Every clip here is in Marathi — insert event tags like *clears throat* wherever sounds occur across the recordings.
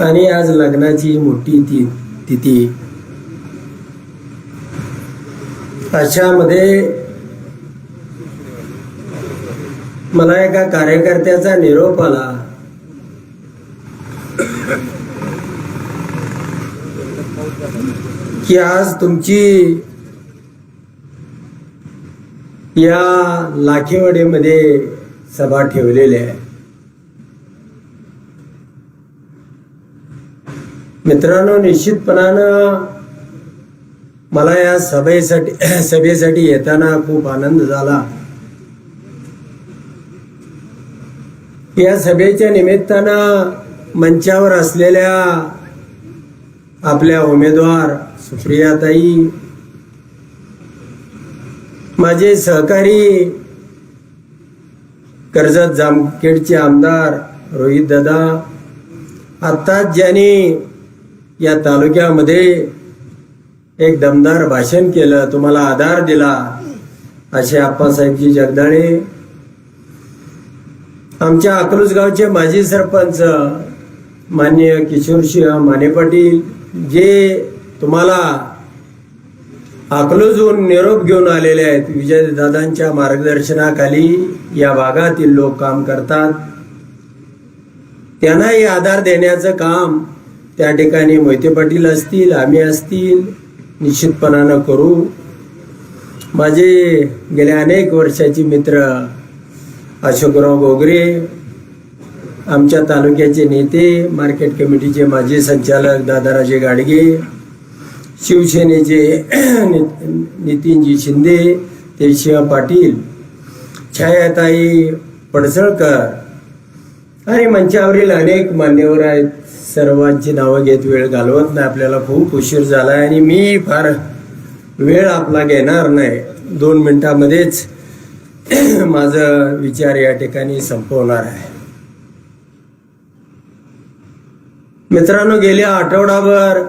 आणि आज लग्नाची मोठी ती तिथी. अशामध्ये मला एका कार्यकर्त्याचा निरोप आला. की आज तुमची या लाखेवाडीमध्ये सभा ठेवलेली आहे. मित्रांनो निश्चितपणानं मला या सभेसाठी *clears throat* सभेसाठी येताना खूप आनंद झाला. या सभेच्या निमित्तानं मंचावर असलेल्या आपल्या उमेदवार सुप्रियाताई माझे सहकारी कर्जत जामखेडचे आमदार रोहित दादा आत्ताच ज्यांनी या तालुक्यामध्ये एक दमदार भाषण केलं तुम्हाला आधार दिला असे आप्पासाहेबजी जगदाळे आमच्या अकलूज गावचे माजी सरपंच मान्य किशोरसिंह माने पाटील जे तुम्हाला अकलूजहून निरोप घेऊन आलेले आहेत विजयदादांच्या मार्गदर्शनाखाली या भागातील लोक काम करतात. त्यांनाही आधार देण्याचं काम त्या ठिकाणी मोहिते पाटील असतील आम्ही असतील निश्चितपणानं करू. माझे गेल्या अनेक वर्षाचे मित्र अशोकराव गोगरे आमच्या तालुक्याचे नेते मार्केट कमिटीचे माजी संचालक दादाराजे गाडगे शिवसेनेचे *clears throat* नि- नितीनजी शिंदे तेजसिंह पाटील छायाताई पडसळकर आणि मंचावरील अनेक मान्यवर आहेत. सर्वांची नावं घेत वेळ घालवत नाही आपल्याला खूप उशीर झाला आणि मी फार वेळ आपला घेणार नाही. दोन मिनटामध्येच *clears throat* माझं विचार या ठिकाणी संपवणार आहे. मित्रांनो गेल्या आठवडाभर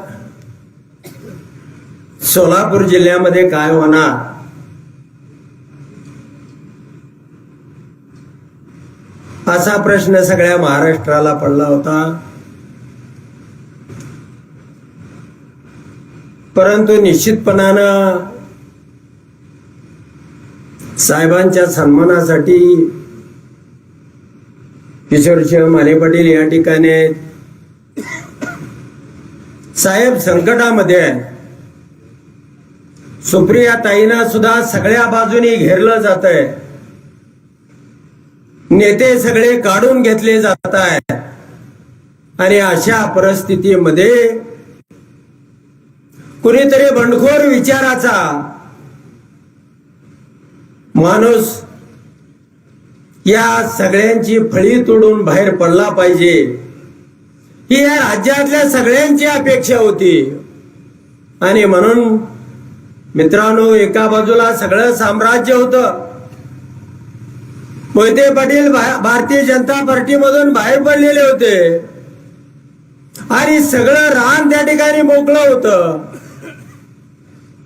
सोलापूर जिल्ह्यामध्ये काय होणार? असा प्रश्न सगळ्या महाराष्ट्राला पडला होता. परंतु निश्चितपणानं साहेबांच्या सन्मानासाठी किशोरसिंह माने पाटील या ठिकाणी साहेब संकटामध्ये आहे सुप्रिया ताईना सुद्धा सगळ्या बाजूनी घेरलं जात आहे नेते सगळे काढून घेतले जात आहेत. आणि अशा परिस्थितीमध्ये कुणीतरी बंडखोर विचाराचा माणूस या सगळ्यांची फळी तोडून बाहेर पडला पाहिजे. ही या राज्यातल्या सगळ्यांची अपेक्षा होती. आणि म्हणून मित्रांनो एका बाजूला सगळं साम्राज्य होतं. मोहिते पाटील भारतीय जनता पार्टीमधून बाहेर पडलेले होते. आणि सगळं रान त्या ठिकाणी मोकळं होतं.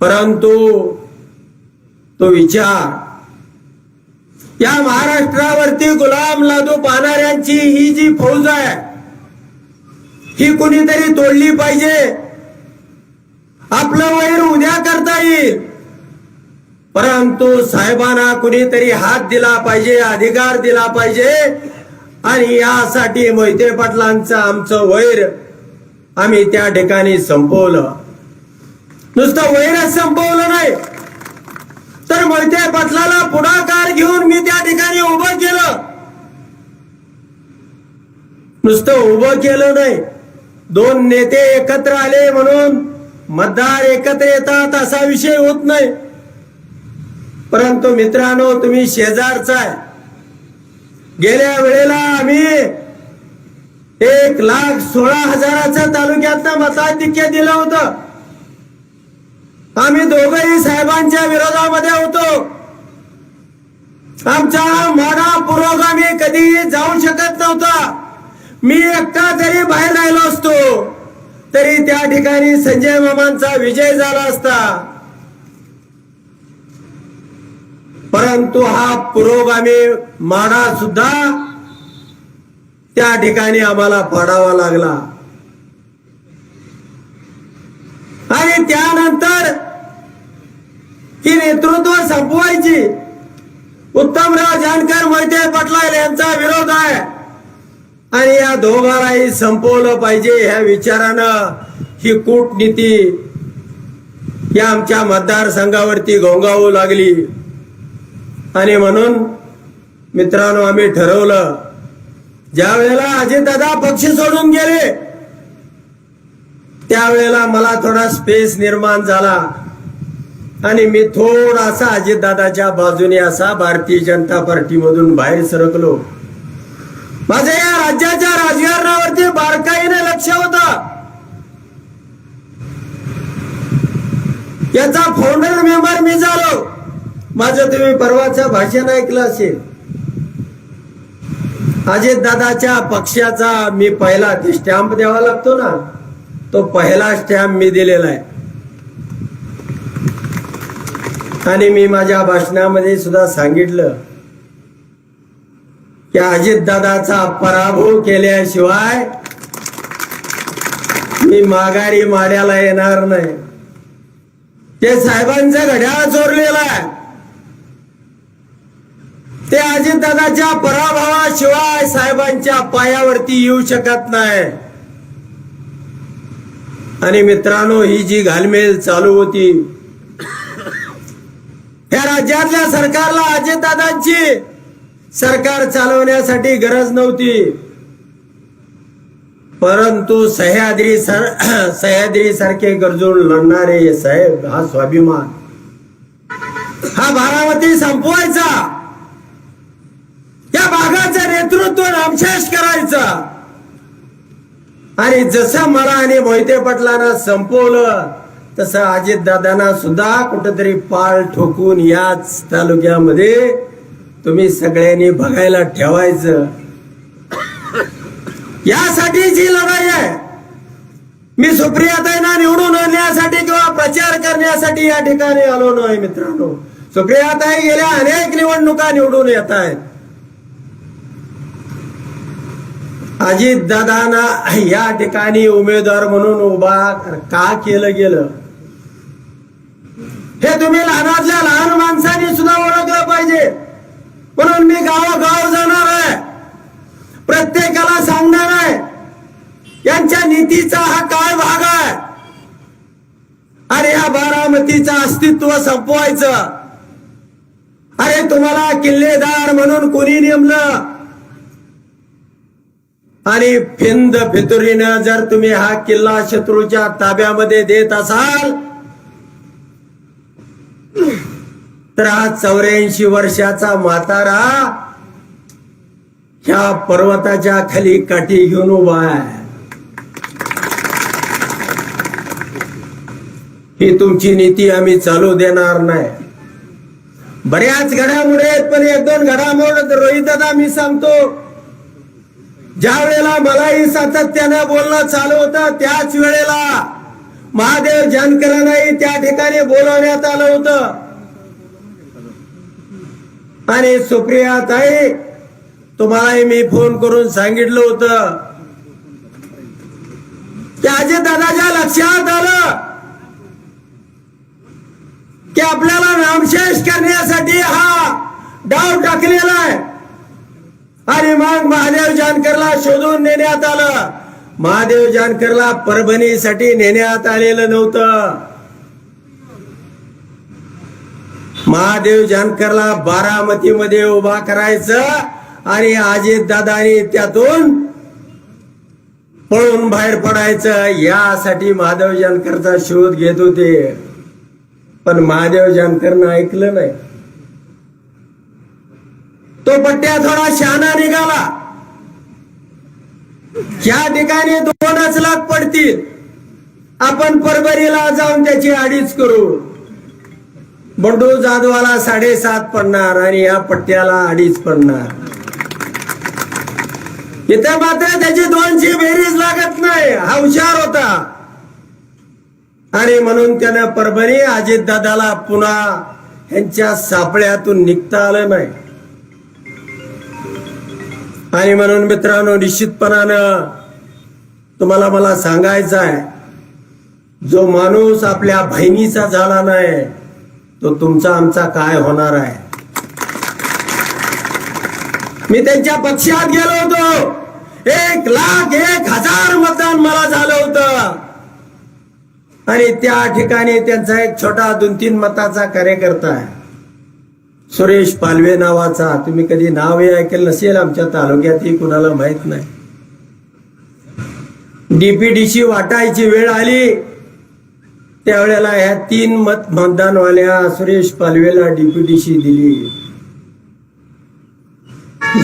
परंतु तो विचार या महाराष्ट्रावरती गुलाम लादू पाहणाऱ्यांची ही जी फौज आहे ही कुणीतरी तोडली पाहिजे. आपलं वैर उद्या करता येईल. परंतु साहेबांना कुणीतरी हात दिला पाहिजे अधिकार दिला पाहिजे. आणि यासाठी मोहिते पाटलांचं आमचं वैर आम्ही त्या ठिकाणी संपवलं. नुसतं वैरच संपवलं नाही. तर मोहिते पाटलाला पुढाकार घेऊन मी त्या ठिकाणी उभं केलं. नुसतं उभं केलं नाही. दोन नेते एकत्र आले म्हणून मतदार एकत्र येतात असा विषय होत नाही. परंतु मित्रांनो तुम्ही शेजारचा आहे. गेल्या वेळेला आम्ही एक लाख सोळा हजाराचं तालुक्यातनं मताधिक्य दिलं होतं. आम्ही दोघंही साहेबांच्या विरोधामध्ये होतो. आमचा माडा पुरोगामी कधीही जाऊ शकत नव्हता. मी एकटा जरी बाहेर राहिलो असतो तरी त्या ठिकाणी संजय मामांचा विजय झाला असता. परंतु हा पुरोगामी माडा सुद्धा त्या ठिकाणी आम्हाला पाडावा लागला. आणि त्यानंतर ही नेतृत्व संपवायची. उत्तमराव जानकर मोहिते पटलाल यांचा विरोध आहे. आणि या दोघांनाही संपवलं पाहिजे ह्या विचारानं ही कूटनीती. या आमच्या मतदारसंघावरती घोंगावू लागली. आणि म्हणून मित्रांनो आम्ही ठरवलं ज्या वेळेला अजितदादा पक्ष सोडून गेले त्यावेळेला मला थोडा स्पेस निर्माण झाला. आणि मी थोडासा अजितदादाच्या बाजूने असा भारतीय जनता पार्टीमधून बाहेर सरकलो. माझ्या या राज्याच्या राजकारणावरती बारकाईने लक्ष होतं. याचा फाउंडर मेंबर मी झालो. माझं तुम्ही परवाचं भाषण ऐकलं असेल. अजित दादाच्या पक्षाचा मी पहिला ते स्टॅम्प द्यावा लागतो ना तो पहिला स्टॅम्प मी दिलेला आहे. आणि मी माझ्या भाषणामध्ये सुद्धा सांगितलं की अजित दादाचा पराभव केल्याशिवाय मी माघारी माड्याला येणार नाही. ते साहेबांचं घड्याळ चोरलेलं आहे. ते अजितदादाच्या पराभवाशिवाय साहेबांच्या पायावरती येऊ शकत नाही. आणि मित्रांनो ही जी घालमेल चालू होती या राज्यातल्या सरकारला अजितदादांची सरकार चालवण्यासाठी गरज नव्हती. परंतु सह्याद्री सर *clears throat* सह्याद्री सारखे गरजून लढणारे साहेब हा स्वाभिमान. हा बारामती संपवायचा. भागाचं नामशेष करायचा. आणि जसं मला आणि मोहिते पटलांना संपवलं तसं अजित दादांना सुद्धा कुठंतरी पाळ ठोकून याच तालुक्यामध्ये तुम्ही सगळ्यांनी बघायला ठेवायचं. यासाठी जी लढाई आहे मी सुप्रियाताईंना निवडून आणण्यासाठी किंवा प्रचार करण्यासाठी या ठिकाणी आलो नाही मित्रांनो. सुप्रियाताई गेल्या अनेक निवडणुका निवडून येत आहेत. अजित दादांना या ठिकाणी उमेदवार म्हणून उभा का केलं गेलं? हे तुम्ही लहानातल्या लहान माणसांनी सुद्धा ओळखलं पाहिजे. म्हणून मी गावोगाव जाणार आहे. प्रत्येकाला सांगणार आहे. यांच्या नीतीचा हा काय भाग आहे. अरे या बारामतीचं अस्तित्व संपवायचं. अरे तुम्हाला किल्लेदार म्हणून कोणी नेमलं? आणि फिंद फितुरीनं जर तुम्ही हा किल्ला शत्रूच्या ताब्यामध्ये देत असाल तर हा चौऱ्याऐंशी वर्षाचा म्हातारा ह्या पर्वताच्या खाली काठी घेऊन उभा आहे. ही तुमची नीती आम्ही चालू देणार नाही. बऱ्याच घडामोडी आहेत पण एक दोन घडामोड रोहित दादा मी सांगतो. ज्या वेळेला मलाही सातत्यानं बोलणं चालू होतं त्याच वेळेला महादेव जानकरांनाही त्या ठिकाणी बोलवण्यात आलं होतं. आणि सुप्रिया ताई तुम्हालाही मी फोन करून सांगितलं होतं. की अजय दादाच्या लक्षात आलं की आपल्याला नामशेष करण्यासाठी हा डाव टाकलेला आहे. जानकरला शोधून नेण्यात आलं. महादेव जानकरला परभणीसाठी नेण्यात आलेलं नव्हतं. महादेव जानकरला बारामतीमध्ये उभा करायचं आणि अजित दादानी त्यातून पळून बाहेर पडायचं. यासाठी महादेव जानकरचा शोध घेत होते. पण महादेव जानकरनं ऐकलं नाही. तो पट्ट्या थोडा शहाणा निघाला. या ठिकाणी दोनच लाख पडतील. आपण परभरीला जाऊन त्याची अडीच करू. बंडू जाधवाला साडेसात पडणार आणि या पट्ट्याला अडीच पडणार. इथं मात्र त्याची दोनशे बेरीज लागत नाही. हा हुशार होता. आणि म्हणून त्यानं परभणी अजित दादाला पुन्हा यांच्या सापळ्यातून निघता आलं नाही. आणि म्हणून मित्रांनो निश्चितपणानं तुम्हाला मला सांगायचं आहे जो माणूस आपल्या बहिणीचा झाला नाही तो तुमचा आमचा काय होणार आहे? मी त्यांच्या पक्षात गेलो होतो. एक लाख एक हजार मतदान मला झालं होतं. आणि त्या ठिकाणी त्यांचा एक छोटा दोन तीन मताचा कार्यकर्ता आहे. सुरेश पालवे नावाचा. तुम्ही कधी नावही ऐकेल नसेल आमच्या तालुक्यातही कुणाला माहीत नाही. डीपीडीसी वाटायची वेळ आली. त्यावेळेला ह्या तीन मत मतदानवाल्या सुरेश पालवेला डीपीडीसी दिली.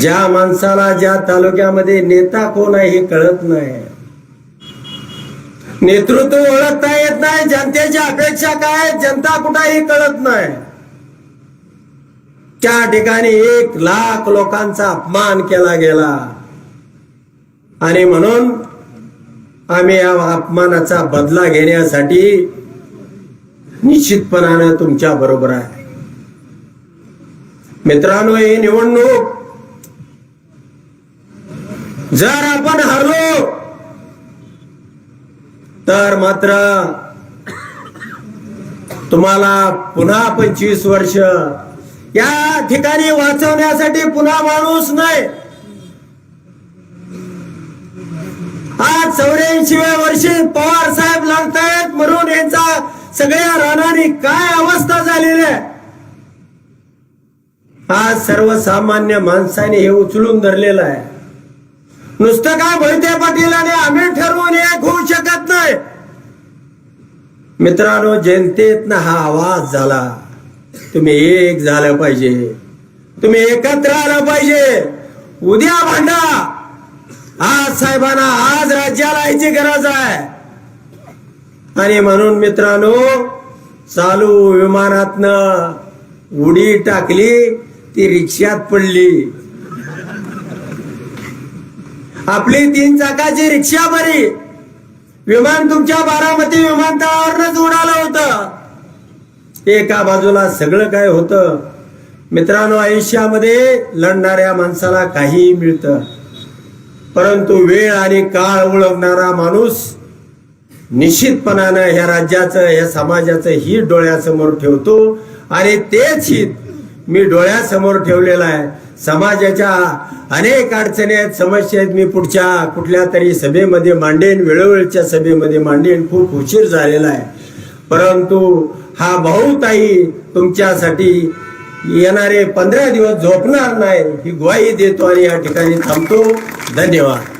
ज्या माणसाला ज्या तालुक्यामध्ये नेता कोण आहे हे कळत नाही. नेतृत्व ओळखता येत नाही जनतेच्या अपेक्षा काय जनता कुठं हे कळत नाही. त्या ठिकाणी एक लाख लोकांचा अपमान केला गेला. आणि म्हणून आम्ही या अपमानाचा बदला घेण्यासाठी निश्चितपणानं तुमच्या बरोबर आहे. मित्रांनो ही निवडणूक जर आपण हरलो तर मात्र तुम्हाला पुन्हा पंचवीस वर्ष या ठिकाणी वाचवण्यासाठी पुन्हा माणूस नाही. आज चौऱ्याऐंशीव्या वर्षी पवार साहेब लागतायत म्हणून यांचा सगळ्या रानाने काय अवस्था झालेली आहे? आज सर्वसामान्य माणसाने हे उचलून धरलेलं आहे. नुसतं काय मोहिते पाटीलाने आम्ही ठरवून एक होऊ शकत नाही. मित्रांनो जनतेतनं हा आवाज झाला. तुम्ही एक झालं पाहिजे. तुम्ही एकत्र आलं पाहिजे. उद्या भांडा. आज साहेबांना आज राज्याला यायची गरज आहे. आणि म्हणून मित्रांनो चालू विमानातनं उडी टाकली ती रिक्षात पडली. आपली तीन चाकाची रिक्षा बरी. विमान तुमच्या बारामती विमानतळावरच उडालं होतं. एका बाजूला सगळं काय होतं? मित्रांनो आयुष्यामध्ये लढणाऱ्या माणसाला काहीही मिळतं. परंतु वेळ आणि काळ ओळखणारा माणूस निश्चितपणानं ह्या राज्याचं ह्या समाजाचं हित डोळ्यासमोर ठेवतो. आणि तेच हित मी डोळ्यासमोर ठेवलेलं आहे. समाजाच्या अनेक अडचणी आहेत समस्या आहेत. मी पुढच्या कुठल्या तरी सभेमध्ये मांडेन वेळोवेळच्या सभेमध्ये मांडेन. खूप उशीर झालेला आहे. परंतु हा भाऊताई तुमच्यासाठी येणारे पंधरा दिवस झोपणार नाही ही ग्वाही देतो आणि या ठिकाणी थांबतो. धन्यवाद.